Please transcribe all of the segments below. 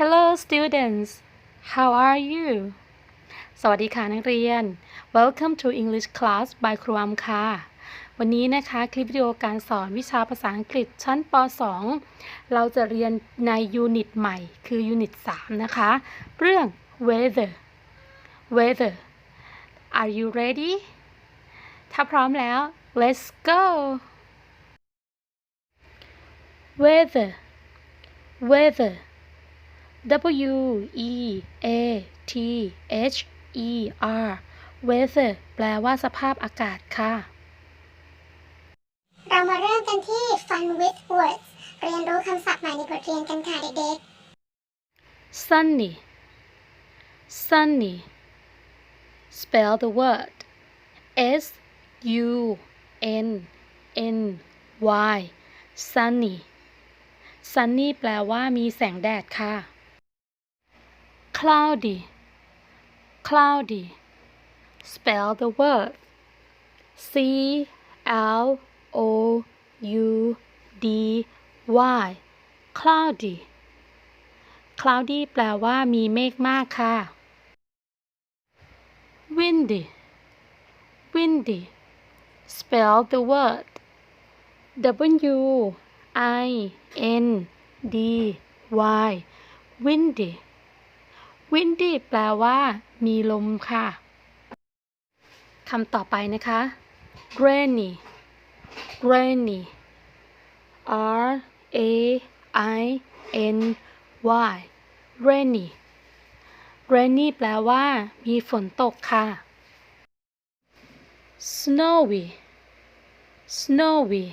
Hello students how are you สวัสดีค่ะนักเรียน Welcome to English class by ครูอัมค่ะ วันนี้นะคะคลิปวิดีโอการสอนวิชาภาษาอังกฤษชั้นป .2 เราจะเรียนในยูนิตใหม่ คือยูนิต 3 นะคะ เรื่อง weather weather are you ready ถ้าพร้อมแล้ว let's go weather weather W E A T H E R weather แปลว่าสภาพอากาศค่ะ เรามาเริ่มกันที่ Fun with Words เรียนรู้คำศัพท์ใหม่ในบทเรียนกันค่ะเด็ก sunny sunny spell the word S U N N Y sunny sunny แปลว่ามีแสงแดดค่ะ cloudy cloudy spell the word C L O U D Y cloudy cloudy แปลว่ามีเมฆมากค่ะ windy windy spell the word W I N D Y windy Windy แปลว่า มีลมค่ะคำต่อไปนะคะ rainy rainy R A I N Y rainy rainy แปลว่า มีฝนตกค่ะ snowy snowy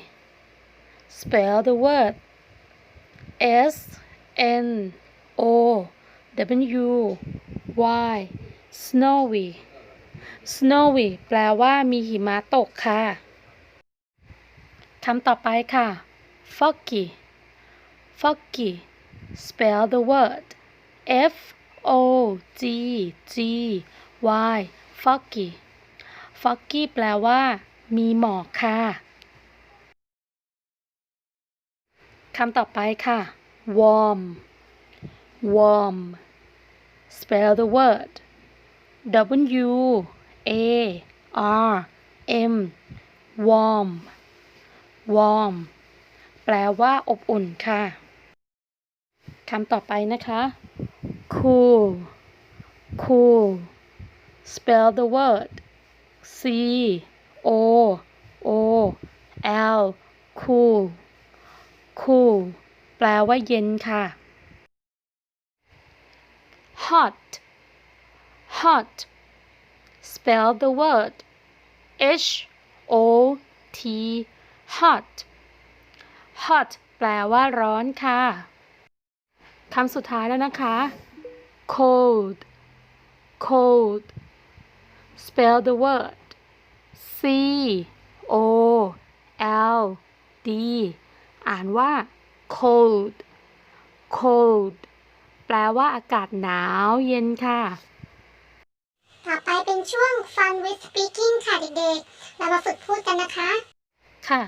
spell the word S N O W Y snowy snowy แปลว่ามีหิมะตกค่ะคำต่อไปค่ะ foggy foggy spell the word F O G G Y foggy foggy แปลว่า มีหมอกค่ะคำต่อไปค่ะ warm warm spell the word W A R M warm warm แปลว่าอบอุ่นค่ะคำต่อไปนะคะ cool cool spell the word C O O L cool cool แปลว่าเย็นค่ะ hot hot spell the word H O T hot hot แปลว่าร้อนค่ะ คำสุดท้ายแล้วนะคะ cold cold spell the word C O L D อ่านว่า cold cold ปลว่าอากาศหนาวเย็นค่ะๆต่อไปเป็นช่วง Fun with Speaking ค่ะเด็กๆ เรามาฝึกพูดกันนะคะ ค่ะ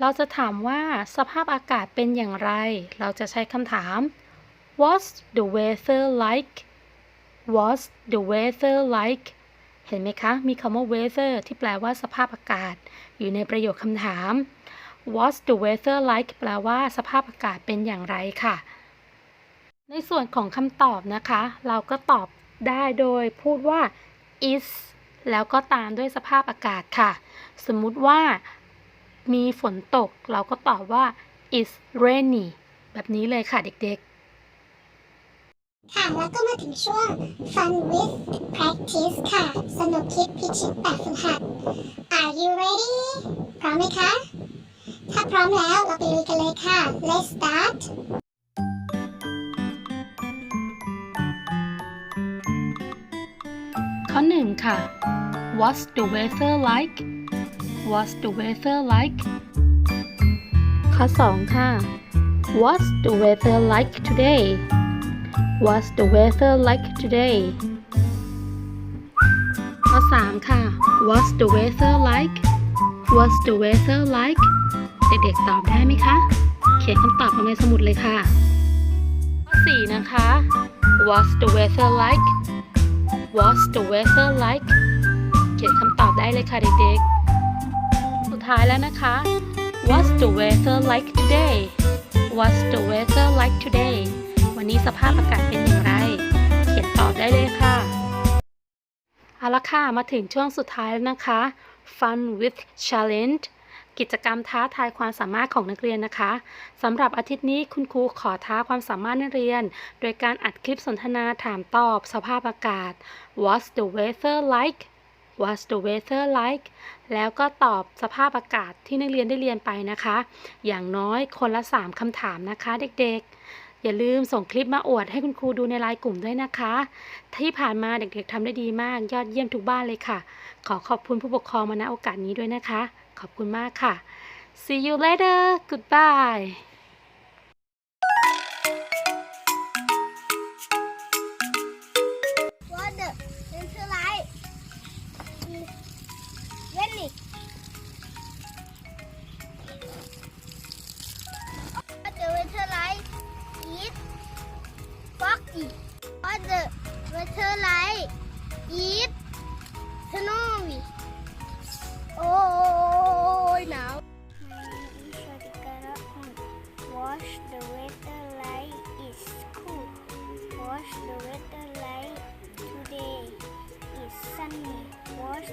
เราจะถามว่าสภาพอากาศเป็นอย่างไร เราจะใช้คำถาม What's the weather like What's the weather like เห็นไหมคะ มีคำว่า weather ที่แปลว่าสภาพอากาศ อยู่ในประโยคคำถาม What's the weather like แปลว่าสภาพอากาศเป็นอย่างไรค่ะ ในส่วนของคำตอบนะคะ เราก็ตอบได้โดยพูดว่า is แล้วก็ตามด้วยสภาพอากาศค่ะ สมมุติว่ามีฝนตก เราก็ตอบว่า is rainy แบบนี้เลยค่ะเด็กค่ะ แล้วก็มาถึงช่วง Fun with Practice ค่ะ สนุกคิดพิชิตแบบฝึกหัด Are you ready พร้อมไหมคะ ถ้าพร้อมแล้วเราไปลุยกันเลยค่ะ Let's start ค่ะ What's the weather like What's the weather like ข้อสองค่ะ What's the weather like today What's the weather like today ข้อสามค่ะ What's the weather like What's the weather like เด็กๆตอบได้ไหมคะ เขียนคำตอบลงในสมุดเลยค่ะ ข้อ4นะคะ What's the weather like What's the weather like เขียนคำตอบได้เลยค่ะเด็กๆ สุดท้ายแล้วนะคะ What's the weather like today What's the weather like today วันนี้สภาพอากาศเป็นอย่างไร เขียนตอบได้เลยค่ะ เอาละค่ะ มาถึงช่วงสุดท้ายแล้วนะคะ Fun with Challenge กิจกรรมท้าทายความสามารถของนักเรียนนะคะสำหรับอาทิตย์นี้คุณครูขอท้าความสามารถนักเรียน โดยการอัดคลิปสนทนาถามตอบ สภาพอากาศ What's the weather like What's the weather like แล้วก็ตอบสภาพอากาศที่นักเรียนได้เรียนไปนะคะ อย่างน้อยคนละ 3คำถามนะคะเด็กๆ อย่าลืมส่งคลิปมาอวดให้คุณครูดูในไลน์กลุ่มด้วยนะคะ ที่ผ่านมาเด็กๆทำได้ดีมากยอดเยี่ยมทุกบ้านเลยค่ะ ขอขอบคุณผู้ปกครองมาณโอกาสนี้ด้วยนะคะ ขอบคุณมากค่ะ See you later goodbye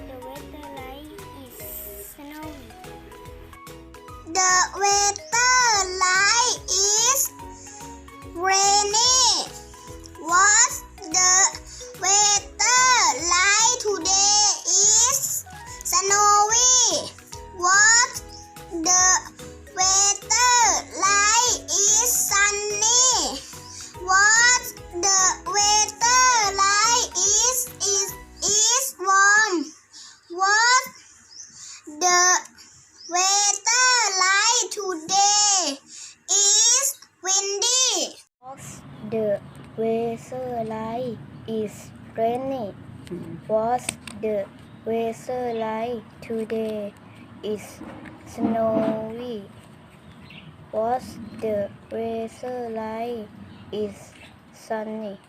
the weather weather like is rainy. What's the weather like today is snowy. What's the weather like is sunny.